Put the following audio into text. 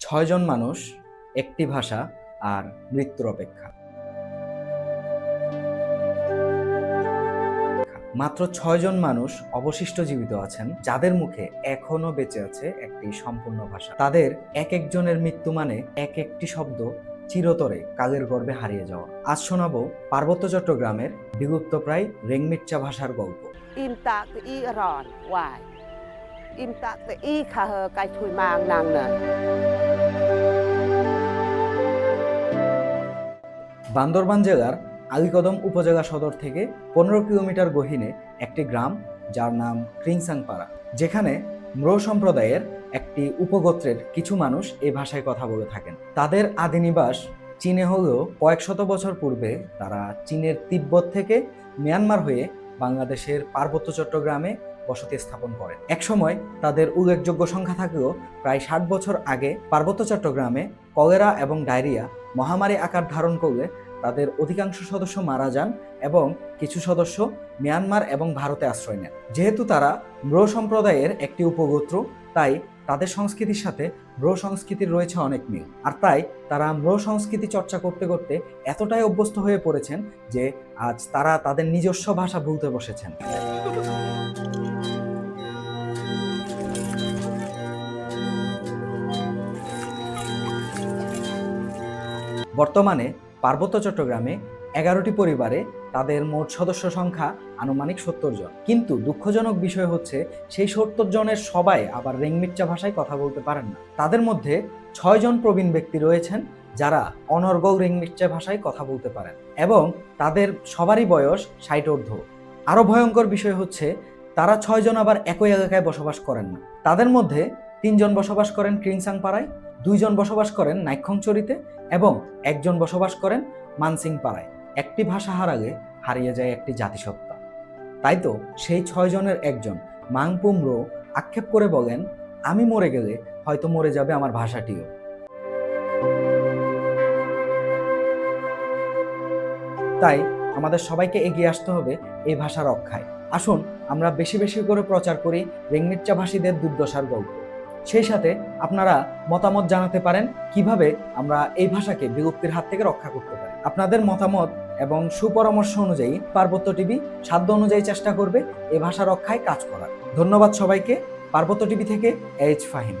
ছয়জন মানুষ, একটি ভাষা আর মৃত্যুর অপেক্ষা। মাত্র ছয়জন মানুষ অবশিষ্ট জীবিত আছেন, যাদের মুখে এখনও বেঁচে আছে একটি সম্পূর্ণ ভাষা। তাদের এক একজনের মৃত্যু মানে এক একটি শব্দ চিরতরে কালের গর্বে হারিয়ে যাওয়া। আজ শোনাবো পার্বত্য চট্টগ্রামের বিলুপ্তপ্রায় রেংমিচ্চা ভাষার গল্প। বান্দরবান জেলার আলীকদম উপজেলা সদর থেকে পনেরো কিলোমিটার গহীনে একটি গ্রাম, যার নাম ক্রিংসাংপাড়া, যেখানে ম্রো সম্প্রদায়ের একটি উপগোত্রের কিছু মানুষ এই ভাষায় কথা বলে থাকেন। তাদের আদি নিবাস চীনে হলেও কয়েক শত বছর পূর্বে তারা চীনের তিব্বত থেকে মিয়ানমার হয়ে বাংলাদেশের পার্বত্য চট্টগ্রামে বসতি স্থাপন করে। একসময় তাদের উল্লেখযোগ্য সংখ্যা থাকলেও প্রায় ষাট বছর আগে পার্বত্য চট্টগ্রামে কলেরা এবং ডায়রিয়া মহামারী আকার ধারণ করলে তাদের অধিকাংশ সদস্য মারা যান এবং কিছু সদস্য মিয়ানমার এবং ভারতে আশ্রয় নেন। যেহেতু তারা ব্রো সম্প্রদায়ের একটি উপগোত্র, তাই তাদের সংস্কৃতির সাথে ব্রো সংস্কৃতির রয়েছে অনেক মিল। আর তাই তারা ব্রো সংস্কৃতি চর্চা করতে করতে এতটাই অভ্যস্ত হয়ে পড়েছেন যে আজ তারা তাদের নিজস্ব ভাষা ভুলতে বসেছেন। বর্তমানে পার্বত্য চট্টগ্রামে এগারোটি পরিবারে তাদের মোট সদস্য সংখ্যা আনুমানিক সত্তর জন। কিন্তু দুঃখজনক বিষয় হচ্ছে, সেই সত্তর জনের সবাই আবার রেংমিচ্চা ভাষায় কথা বলতে পারেন না। তাদের মধ্যে ছয়জন প্রবীণ ব্যক্তি রয়েছেন, যারা অনর্গল রেংমিচ্চা ভাষায় কথা বলতে পারেন এবং তাদের সবারই বয়স ষাট ঊর্ধ্ব। আরও ভয়ঙ্কর বিষয় হচ্ছে, তারা ছয়জন আবার একই এলাকায় বসবাস করেন না। তাদের মধ্যে তিনজন বসবাস করেন ক্রিংসাং পাড়ায় দুইজন বসবাস করেন নাইক্ষংচরিতে এবং একজন বসবাস করেন মানসিং পাড়ায় একটি ভাষা হারালে হারিয়ে যায় একটি জাতিসত্তা। তাই তো সেই ছয় জনের একজন মাংপুমরো আক্ষেপ করে বলেন, আমি মরে গেলে হয়তো মরে যাবে আমার ভাষাটিও। তাই আমাদের সবাইকে এগিয়ে আসতে হবে এই ভাষা রক্ষায়। আসুন আমরা বেশি বেশি করে প্রচার করি রেংমিচ্চা ভাষীদের দুর্দশার গল্প। সেই সাথে আপনারা মতামত জানাতে পারেন কীভাবে আমরা এই ভাষাকে বিলুপ্তির হাত থেকে রক্ষা করতে পারি। আপনাদের মতামত এবং সুপরামর্শ অনুযায়ী পার্বত্য টিভি সাধ্য অনুযায়ী চেষ্টা করবে এ ভাষা রক্ষায় কাজ করার। ধন্যবাদ সবাইকে। পার্বত্য টিভি থেকে এইচ ফাহিম।